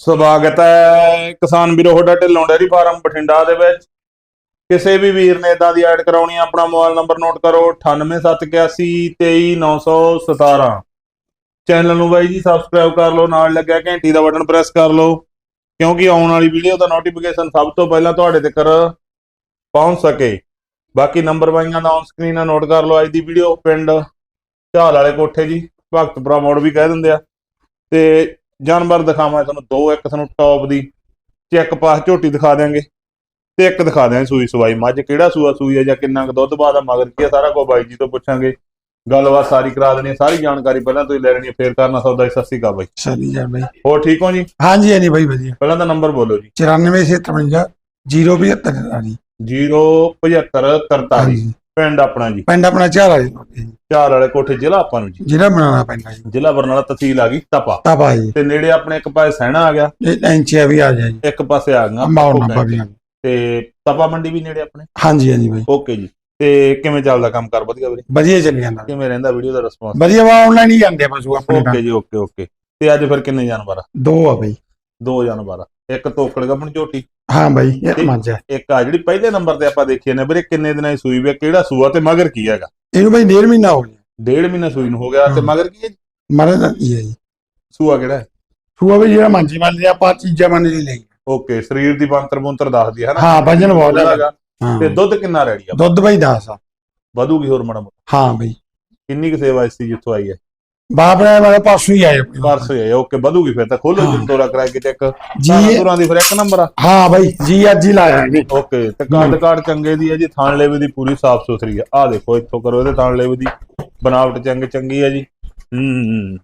ਸਵਾਗਤ ਹੈ ਕਿਸਾਨ ਵੀਰੋ, ਤੁਹਾਡਾ ਢਿੱਲੋਂ ਡੇਅਰੀ ਫਾਰਮ ਬਠਿੰਡਾ ਦੇ ਵਿੱਚ। ਕਿਸੇ ਵੀ ਵੀਰ ਨੇ ਇਦਾਂ ਦੀ ਐਡ ਕਰਾਉਣੀ ਆ, ਆਪਣਾ ਮੋਬਾਈਲ ਨੰਬਰ ਨੋਟ ਕਰੋ 9871823917 ਚੈਨਲ ਨੂੰ ਬਾਈ ਜੀ ਸਬਸਕ੍ਰਾਈਬ ਕਰ ਲਓ, ਨਾਲ ਲੱਗਿਆ ਘੰਟੀ ਦਾ ਬਟਨ ਪ੍ਰੈਸ ਕਰ ਲਓ, ਕਿਉਂਕਿ ਆਉਣ ਵਾਲੀ ਵੀਡੀਓ ਦਾ ਨੋਟੀਫਿਕੇਸ਼ਨ ਸਭ ਤੋਂ ਪਹਿਲਾਂ ਤੁਹਾਡੇ ਤੱਕ ਪਹੁੰਚ ਸਕੇ। ਬਾਕੀ ਨੰਬਰ ਬਾਈਆਂ ਦਾ ਔਨ ਸਕਰੀਨ ਆ, ਨੋਟ ਕਰ ਲਓ ਅੱਜ ਦੀ ਵੀਡੀਓ। ਪਿੰਡ ਝਾਲ ਵਾਲੇ ਕੋਠੇ ਜੀ, ਭਗਤਪੁਰਾ ਮੋੜ ਵੀ ਕਹਿ ਦਿੰਦੇ ਆ। ਤੇ ਜਾਨਵਰ ਦਿਖਾਵਾਂ ਤੁਹਾਨੂੰ ਦੋ ਇੱਕ ਤੁਹਾਨੂੰ ਟੌਪ ਦੀ ਚੈੱਕ ਪਾਸ ਝੋਟੀ ਦਿਖਾ ਦਿਆਂਗੇ। ਤੇ ਇੱਕ ਦਿਖਾ ਦਿਆਂਗੇ ਸੂਈ ਸਵਾਈ। ਮੱਝ ਕਿਹੜਾ ਸੂਆ ਸੂਈ ਹੈ ਜਾਂ ਕਿੰਨਾ ਕੁ ਦੁੱਧ ਬਾਅਦ ਮਗਰ ਕੀ ਆ ਸਾਰਾ ਕੁਝ ਬਾਈ ਜੀ ਤੋਂ ਪੁੱਛਾਂਗੇ। ਗੱਲਬਾਤ ਸਾਰੀ ਕਰਾ ਦੇਣੀ ਹੈ, ਸਾਰੀ ਜਾਣਕਾਰੀ ਪਹਿਲਾਂ ਤੁਸੀਂ ਲੈ ਲੈਣੀ ਹੈ, ਫੇਰ ਕਰਨਾ ਸੌਦਾ ਜੀ। ਸਤਿ ਸ਼੍ਰੀ ਅਕਾਲ ਬਾਈ। ਸਹੀ ਜੀ ਬਾਈ। ਹੋਰ ਠੀਕ ਹੋ ਜੀ? ਹਾਂਜੀ ਹਾਂਜੀ ਬਾਈ ਵਧੀਆ। ਪਹਿਲਾਂ ਤਾਂ ਨੰਬਰ ਬੋਲੋ ਜੀ। 94 ਸੇ 53 075 ਹਾਂਜੀ। 07543 ਹਾਂਜੀ। ਪਿੰਡ ਆਪਣਾ ਜੀ। ਪਿੰਡ ਆਪਣਾ ਚਾਰ ਵਾਲੀ। ਜੀ ਚਾਰ ਵਾਲੇ ਕੋਠੇ ਜ਼ਿਲ੍ਹਾ ਆਪਾਂ ਨੂੰ ਜੀ। ਜਿਹੜਾ ਬਣਾਉਣਾ ਪੈਂਦਾ ਜੀ। ਜ਼ਿਲ੍ਹਾ ਬਰਨਾਲਾ ਤਹਿਸੀਲ ਆ ਗਈ ਤਪਾ। ਤਪਾ ਜੀ। ਤੇ ਨੇੜੇ ਆਪਣੇ ਇੱਕ ਪਾਸੇ ਸਹਿਣਾ ਆ ਗਿਆ। ਇਹ ਇੰਚੀਆ ਵੀ ਆ ਜੀ। ਇੱਕ ਪਾਸੇ ਆ ਗਿਆ ਵੀ ਆ ਗਿਆ। ਤੇ ਤਪਾ ਮੰਡੀ ਵੀ ਨੇੜੇ ਆਪਣੇ? ਹਾਂਜੀ ਹਾਂਜੀ ਬਾਈ। ਓਕੇ ਜੀ। ਤੇ ਕਿਵੇਂ ਚੱਲਦਾ ਕੰਮ ਕਰ? ਵਧੀਆ ਵੀਰੇ? ਵਧੀਆ ਚੱਲੀ ਜਾਂਦਾ। ਕਿਵੇਂ ਰਹਿੰਦਾ ਵੀਡੀਓ ਦਾ ਰਿਸਪੌਂਸ ਵਧੀਆ ਵਾ ਆਨਲਾਈਨ ਹੀ ਜਾਂਦੇ ਆ ਪਸ਼ੂ ਆਪਣੇ ਤਾਂ ਓਕੇ ਜੀ ਓਕੇ ਓਕੇ। ਤੇ ਅੱਜ ਫਿਰ ਕਿੰਨੇ ਜਾਨਵਰ ਆ? ਦੋ ਆ ਬਾਈ। ਦੋ ਜਾਨਵਰ ਆ। ਇੱਕ ਤੋਕੜ ਗੱਭਣ ਝੋਟੀ। ਹਾਂ ਬਾਈ ਇੱਕ ਮੱਝ ਹੈ ਇੱਕ ਆ ਜਿਹੜੀ ਪਹਿਲੇ ਨੰਬਰ ਤੇ ਆਪਾਂ ਦੇਖੀ ਨੇ ਵੀਰੇ ਕਿੰਨੇ ਦਿਨਾਂ ਦੀ ਸੂਈ ਵੀ ਕਿਹੜਾ ਸੂਆ ਤੇ ਮਗਰ ਕੀ ਹੈਗਾ? ਇਹਨੂੰ ਬਾਈ ਡੇਢ ਮਹੀਨਾ ਹੋ ਗਿਆ। ਡੇਢ ਮਹੀਨਾ ਸੂਈ ਨੂੰ ਹੋ ਗਿਆ ਤੇ। ਮਗਰ ਕੀ ਹੈ ਮਰੇ ਤਾਂ ਕੀ ਹੈ ਜੀ। ਸੂਆ ਕਿਹੜਾ ਹੈ? ਸੂਆ ਵੀ ਜਿਹੜਾ ਮੰਜੀ ਮੰਨਦੇ ਆਪਾਂ ਚੀਜ਼ਾਂ ਮੰਨ ਲਈ ਲਈ। ਓਕੇ ਸਰੀਰ ਦੀ ਬੰਤਰ ਬੁੰਤਰ ਦੱਸਦੀ ਹੈ ਨਾ ਹਾਂ ਵਜਨ ਬਹੁਤ ਹੈਗਾ ਹਾਂ। ਤੇ ਦੁੱਧ ਕਿੰਨਾ ਰੈਡੀ ਆ? ਦੁੱਧ ਬਾਈ 10 ਆ। ਵਧੂਗੀ ਹੋਰ ਮਾੜਾ ਮੋਟਾ। ਹਾਂ ਬਾਈ। ਕਿੰਨੀ ਕੁ ਸੇਵਾ ਇਸ ਦੀ ਜਿੱਥੋਂ ਆਈ ਹੈ? ਬਾਪ ਨੇ ਮੇਰੇ ਪਾਸੋਂ ਹੀ ਆਏ ਆਪਣੇ। ਪਰਸੋਂ ਆਈ ਓਕੇ ਵਧੂਗੀ ਫਿਰ ਤਾਂ ਖੋਲੋ ਹਾਂ। ਤੋਰਾ ਕਰਾ ਕੇ ਚੈੱਕ। ਜੀ ਤੁਰਾਂ ਦੀ ਫਿਰ ਇੱਕ ਨੰਬਰ ਆ। ਹਾਂ ਬਾਈ ਜੀ ਅੱਜ ਹੀ ਲਾਇਆ ਇਹਨੇ ਓਕੇ ਤੇ ਕਾਰਡ ਕਾਰਡ ਚੰਗੇ ਦੀ ਹੈ ਜੀ ਥਾਣ ਲੇਵੇ ਦੀ ਪੂਰੀ ਸਾਫ਼ ਸੁਥਰੀ ਆ। ਆ ਦੇਖੋ ਇੱਥੋਂ ਕਰੋ ਇਹਦੇ ਥਾਣ ਲੇਵੇ ਦੀ। ਬਨਾਵਟ ਚੰਗ ਚੰਗੀ ਹੈ ਜੀ। ਹੂੰ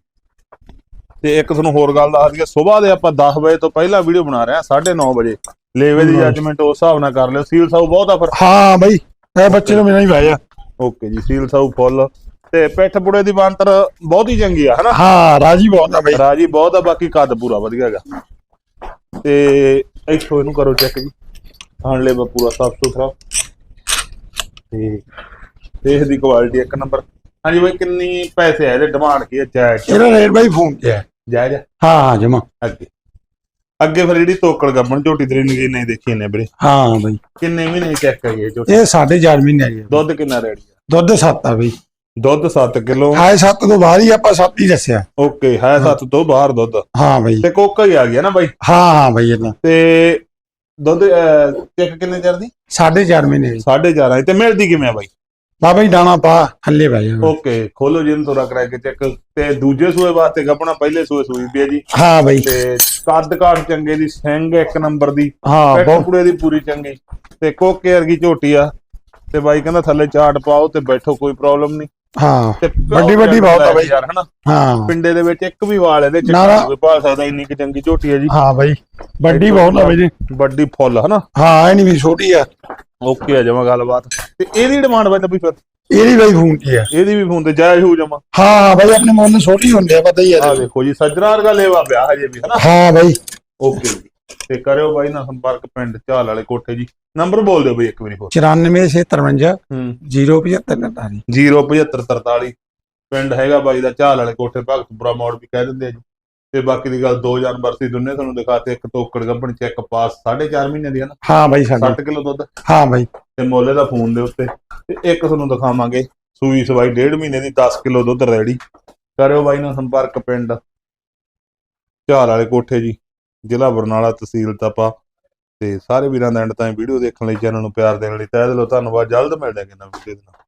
ਤੇ ਇੱਕ ਤੁਹਾਨੂੰ ਹੋਰ ਗੱਲ ਦੱਸ ਦਈਏ ਸਵੇਰ ਦੇ ਆਪਾਂ 10 ਵਜੇ ਤੋਂ ਪਹਿਲਾਂ ਵੀਡੀਓ ਬਣਾ ਰਹੇ ਹਾਂ 9:30 ਵਜੇ। ਲੇਵੇ ਦੀ। ਜੱਜਮੈਂਟ ਉਸ ਹਿਸਾਬ ਨਾਲ ਕਰ ਲਿਓ ਸੀਲ ਸਾਊ ਬਹੁਤ ਆ ਫਿਰ। ਹਾਂ ਬਾਈ ਇਹ ਬੱਚੇ ਨੂੰ ਮੇਰਾ ਹੀ ਵਾਇਆ। ਓਕੇ ਜੀ ਸੀਲ ਸਾਊ ਫੁੱਲ। ਤੇ ਪਿੱਠ ਪੁੜੇ ਦੀ ਬਾਂਤਰ ਬਹੁਤ ਹੀ ਚੰਗੀ ਆ ਹਨਾ? ਹਾਂ ਰਾਜੀ ਬਹੁਤ ਆ ਬਾਈ। ਰਾਜੀ ਬਹੁਤ ਆ ਬਾਕੀ ਕੱਦ ਪੂਰਾ ਵਧੀਆ ਹੈਗਾ। ਤੇ ਇੱਥੋਂ ਇਹਨੂੰ ਕਰੋ ਚੈੱਕ ਜੀ। ਥਾਣ ਲੇਵਾ ਪੂਰਾ ਸਾਫ਼ ਸੁਥਰਾ। ਤੇ ਦੇਖ ਦੀ ਕੁਆਲਿਟੀ ਇੱਕ ਨੰਬਰ ਹਾਂਜੀ ਬਾਈ ਕਿੰਨੀ ਪੈਸੇ ਆ ਇਹਦੇ ਡਿਮਾਂਡ ਕੀ ਹੈ ਜਾਇਜ਼? ਇਹਦਾ ਰੇਟ ਬਾਈ ਫੋਨ ਤੇ ਹੈ ਜਾਇਜ਼? ਹਾਂ ਹਾਂ ਜਮਾ। ਅੱਗੇ। ਅੱਗੇ ਫਿਰ ਜਿਹੜੀ ਤੋਕੜ ਗੱਬਣ ਝੋਟੀ ਤੇਰੀ ਨਗੀ ਨਹੀਂ ਦੇਖੀ ਨੇ ਵੀਰੇ। ਹਾਂ ਬਾਈ। ਕਿੰਨੇ ਮਹੀਨੇ ਚੈੱਕ ਕਰੀਏ ਝੋਟੀ? ਇਹ 4.5 ਮਹੀਨੇ ਆ। ਦੁੱਧ ਕਿੰਨਾ ਰੈਡੀ ਆ? ਦੁੱਧ 7 ਆ ਬਾਈ। ਦੁੱਧ 7 ਕਿਲੋ। ਹਾਏ 7 ਤੋਂ ਬਾਹਰ ਹੀ ਆਪਾਂ 7 ਹੀ ਦੱਸਿਆ। ਓਕੇ ਹੈ 7 ਤੋਂ ਬਾਹਰ ਦੁੱਧ। ਹਾਂ ਬਾਈ। ਤੇ ਕੋਕਾ ਹੀ ਆ ਗਿਆ ਨਾ ਬਾਈ? ਹਾਂ ਹਾਂ ਬਾਈ ਇਹਨਾਂ ਤੇ। ਦੁੱਧ ਚੈੱਕ ਕਿੰਨੇ ਚਿਰ ਦੀ? 4.5 ਮਹੀਨੇ ਦੀ। 4.5 ਤੇ ਮਿਲਦੀ ਕਿਵੇਂ ਆ ਬਾਈ? ਬਾ ਬਾਈ ਡਾਣਾ ਪਾ ਥੱਲੇ ਬਹਿ ਜਾ ਓਕੇ ਖੋਲੋ ਜਿੰਨ ਤੋਰਾ ਕਰਾ ਕੇ ਚੈੱਕ। ਤੇ ਦੂਜੇ ਸੂਏ ਵਾਸਤੇ ਗੱਪਣਾ ਪਹਿਲੇ ਸੂਏ ਸੂਈ ਹੈ ਜੀ। ਹਾਂ ਬਾਈ। ਤੇ ਕੱਦ ਕਾਠ ਚੰਗੇ ਦੀ ਸਿੰਘ ਇੱਕ ਨੰਬਰ ਦੀ। ਹਾਂ ਬਹੁਤ। ਕੁੜੇ ਦੀ ਪੂਰੀ ਚੰਗੀ। ਤੇ ਕੋਕੇ ਵਰਗੀ ਝੋਟੀ ਆ। ਤੇ ਬਾਈ ਕਹਿੰਦਾ ਥੱਲੇ ਚਾਟ ਪਾਓ ਤੇ ਬੈਠੋ ਕੋਈ ਪ੍ਰੋਬਲਮ ਨਹੀਂ ਹਾਂ ਵੱਡੀ- ਵੱਡੀ ਬਹੁਤ ਆ ਬਾਈ। ਯਾਰ ਹਨਾ? ਹਾਂ। ਪਿੰਡੇ ਦੇ ਵਿੱਚ ਇੱਕ ਵੀ ਵਾਲ ਇਹਦੇ ਚ ਨਾ, ਨਾ। ਕੋਈ ਪਾ ਸਕਦਾ ਇੰਨੀ ਕਿ ਚੰਗੀ ਝੋਟੀ ਹੈ ਜੀ। ਹਾਂ ਬਾਈ ਵੱਡੀ ਬਹੁਤ ਆ ਬਾਈ ਜੀ। ਵੱਡੀ ਫੁੱਲ ਹਨਾ? ਹਾਂ ਇਹ ਨਹੀਂ ਵੀ ਛੋਟੀ ਆ। ਓਕੇ ਆ ਜਮਾ ਗੱਲਬਾਤ। ਤੇ ਇਹਦੀ ਡਿਮਾਂਡ ਬਾਈ ਵੀ ਫਿਰ? ਇਹਦੀ ਬਾਈ ਫੋਨ ਤੇ ਆ? ਇਹਦੀ ਵੀ ਫੋਨ ਤੇ ਜਾਇਜ਼ ਹੋ ਜਮਾ। ਹਾਂ ਬਾਈ ਆਪਣੇ ਮੁੱਲ ਛੋਟੀ ਹੁੰਦੇ ਆ ਪਤਾ ਹੀ ਆ ਆ ਦੇਖੋ ਜੀ ਸੱਜਣਾ ਵਰਗਾ ਲੇਵਾ ਪਿਆ ਹਜੇ ਵੀ ਹਨਾ? ਹਾਂ ਬਾਈ। ਓਕੇ ਤੇ ਕਰਿਓ ਬਾਈ ਨਾਲ ਸੰਪਰਕ ਪਿੰਡ ਝਾਲ ਵਾਲੇ ਕੋਠੇ ਜੀ। ਨੰਬਰ ਬੋਲ ਦਿਓ ਬਈ ਇੱਕ ਵਾਰੀ ਹੋਰ। 94 ਸੇ 53 ਹੂੰ 075 07543 ਪਿੰਡ ਹੈਗਾ ਬਾਈ ਦਾ ਝਾਲ ਵਾਲੇ ਕੋਠੇ ਭਗਤਪੁਰਾ ਮੋੜ ਵੀ ਕਹਿ ਦਿੰਦੇ ਆ ਜੀ। ਤੇ ਬਾਕੀ ਦੀ ਗੱਲ ਦੋ ਜਾਨਵਰ ਸੀ ਦੋਨੇ ਤੁਹਾਨੂੰ ਦਿਖਾਤੇ ਇੱਕ ਤੋਕੜ ਗੱਭਣ ਚੈੱਕ ਪਾਸ। 4.5 ਮਹੀਨੇ ਦੀ ਹੈ ਨਾ? ਹਾਂ ਬਾਈ ਸਾਡੇ 60 ਕਿਲੋ ਦੁੱਧ? ਹਾਂ ਬਾਈ। ਤੇ ਮੋਲੇ ਦਾ ਫੋਨ ਦੇ ਉੱਤੇ। ਤੇ ਇੱਕ ਤੁਹਾਨੂੰ ਦਿਖਾਵਾਂਗੇ ਸੂਈ ਸਵਾਈ 1.5 ਮਹੀਨੇ ਦੀ 10 ਕਿਲੋ ਦੁੱਧ ਰੈਡੀ। ਕਰਿਓ ਬਾਈ ਨਾਲ ਸੰਪਰਕ ਪਿੰਡ। ਝਾਲ ਵਾਲੇ ਕੋਠੇ ਜੀ। ਜ਼ਿਲ੍ਹਾ ਬਰਨਾਲਾ ਤਹਿਸੀਲ ਤਪਾ। ਤੇ ਸਾਰੇ ਵੀਰਾਂ ਦਾ ਐਂਡ ਤਾਈਂ ਵੀਡੀਓ ਦੇਖਣ ਲਈ, ਚੈਨਲ ਨੂੰ ਪਿਆਰ ਦੇਣ ਲਈ ਤਹਿ ਦਿਲੋਂ ਧੰਨਵਾਦ। ਜਲਦ ਮਿਲਦੇ ਹਾਂ ਕਿਨਾਂ ਵੀਡੀਓ ਦੇ ਨਾਲ।